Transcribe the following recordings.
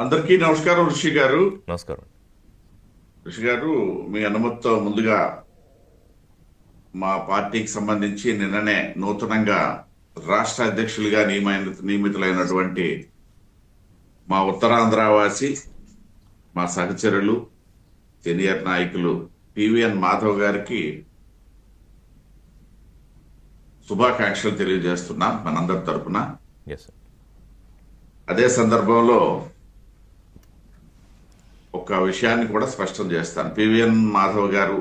అందరికీ నమస్కారం ఋషి గారు. నమస్కారం. ఋషి గారు మీ అనుమతితో ముందుగా మా పార్టీకి సంబంధించి నిన్ననే నూతనంగా రాష్ట్ర అధ్యక్షులుగా నియమైన నియమితులైనటువంటి మా ఉత్తరాంధ్రవాసి మా సహచరులు సీనియర్ నాయకులు పివిఎన్ మాధవ్ గారికి శుభాకాంక్షలు తెలియజేస్తున్నాం మనందరి సార్ అదే సందర్భంలో ఒక విషయాన్ని కూడా స్పష్టం చేస్తాను. పివిఎన్ మాధవ్ గారు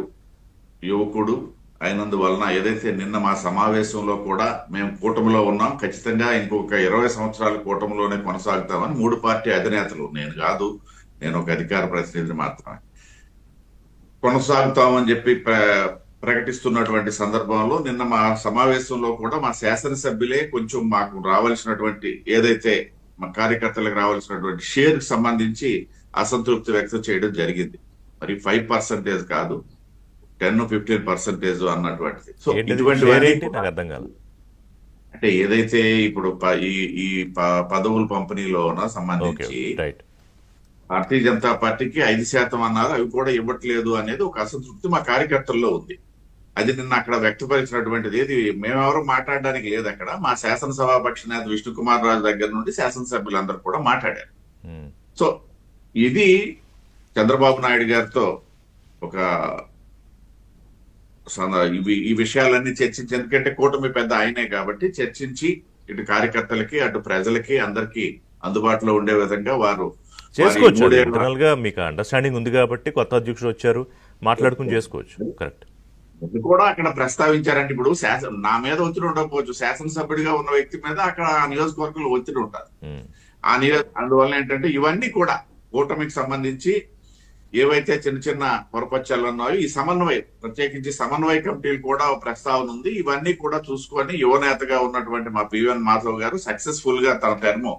యువకుడు అయినందువలన ఏదైతే నిన్న మా సమావేశంలో కూడా మేము కూటమిలో ఉన్నాం ఖచ్చితంగా ఇంకొక ఇరవై సంవత్సరాల కూటమిలోనే కొనసాగుతామని మూడు పార్టీ అధినేతలు నేను కాదు నేను ఒక అధికార ప్రతినిధిని మాత్రమే కొనసాగుతామని చెప్పి ప్రకటిస్తున్నటువంటి సందర్భంలో నిన్న మా సమావేశంలో కూడా మా శాసనసభ్యులే కొంచెం మాకు రావాల్సినటువంటి ఏదైతే మా కార్యకర్తలకు రావాల్సినటువంటి షేర్కి సంబంధించి అసంతృప్తి వ్యక్తం చేయడం జరిగింది. మరి ఫైవ్ పర్సెంటేజ్ కాదు టెన్ ఫిఫ్టీన్ పర్సెంటేజ్ అన్నటువంటిది. సో ఇటువంటి అర్థం కాదు అంటే ఏదైతే ఇప్పుడు ఈ ఈ ప- పదవుల పంపిణీలోన సంబంధించి రైట్. భారతీయ జనతా పార్టీకి ఐదు శాతం అన్నారు అవి కూడా ఇవ్వట్లేదు అనేది ఒక అసంతృప్తి మా కార్యకర్తల్లో ఉంది. అది నిన్న అక్కడ వ్యక్తపరిచినటువంటిది. ఏది మేమెవరూ మాట్లాడడానికి లేదు అక్కడ. మా శాసనసభాపక్ష నేత విష్ణుకుమార్ రాజు దగ్గర నుండి శాసనసభ్యులందరూ కూడా మాట్లాడారు. సో ఇది చంద్రబాబు నాయుడు గారితో ఒక ఇవి ఈ విషయాలన్నీ చర్చించి ఎందుకంటే కూటమి పెద్ద ఆయనే కాబట్టి చర్చించి ఇటు కార్యకర్తలకి అటు ప్రజలకి అందరికీ అందుబాటులో ఉండే విధంగా వారు చేసుకోవచ్చు ఇంటర్నల్గా మీకు అండర్స్టాండింగ్ ఉంది కాబట్టి కొత్త అధ్యక్షుడు వచ్చారు. మాట్లాడుకుని చేసుకోవచ్చు. కరెక్ట్ ఇది కూడా అక్కడ ప్రస్తావించారంటే ఇప్పుడు శాసన నా మీద ఒత్తిడి ఉండకపోవచ్చు. శాసనసభ్యుడిగా ఉన్న వ్యక్తి మీద అక్కడ ఆ నియోజకవర్గంలో ఒత్తిడి ఉంటుంది. మ్మ్. ఆ నియో అందువల్ల ఏంటంటే ఇవన్నీ కూడా కూటమికి సంబంధించి ఏవైతే చిన్న చిన్న పొరపచ్చాలు ఉన్నాయో ఈ సమన్వయం ప్రత్యేకించి సమన్వయ కమిటీలు కూడా ప్రస్తావన ఉంది. ఇవన్నీ కూడా చూసుకొని యువనేతగా ఉన్నటువంటి మా పివిఎన్ మాధవ్ గారు సక్సెస్ఫుల్గా తన టర్మ్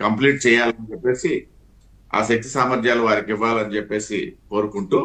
కంప్లీట్ చేయాలని చెప్పేసి ఆ శక్తి సామర్థ్యాలు వారికి ఇవ్వాలని చెప్పేసి కోరుకుంటూ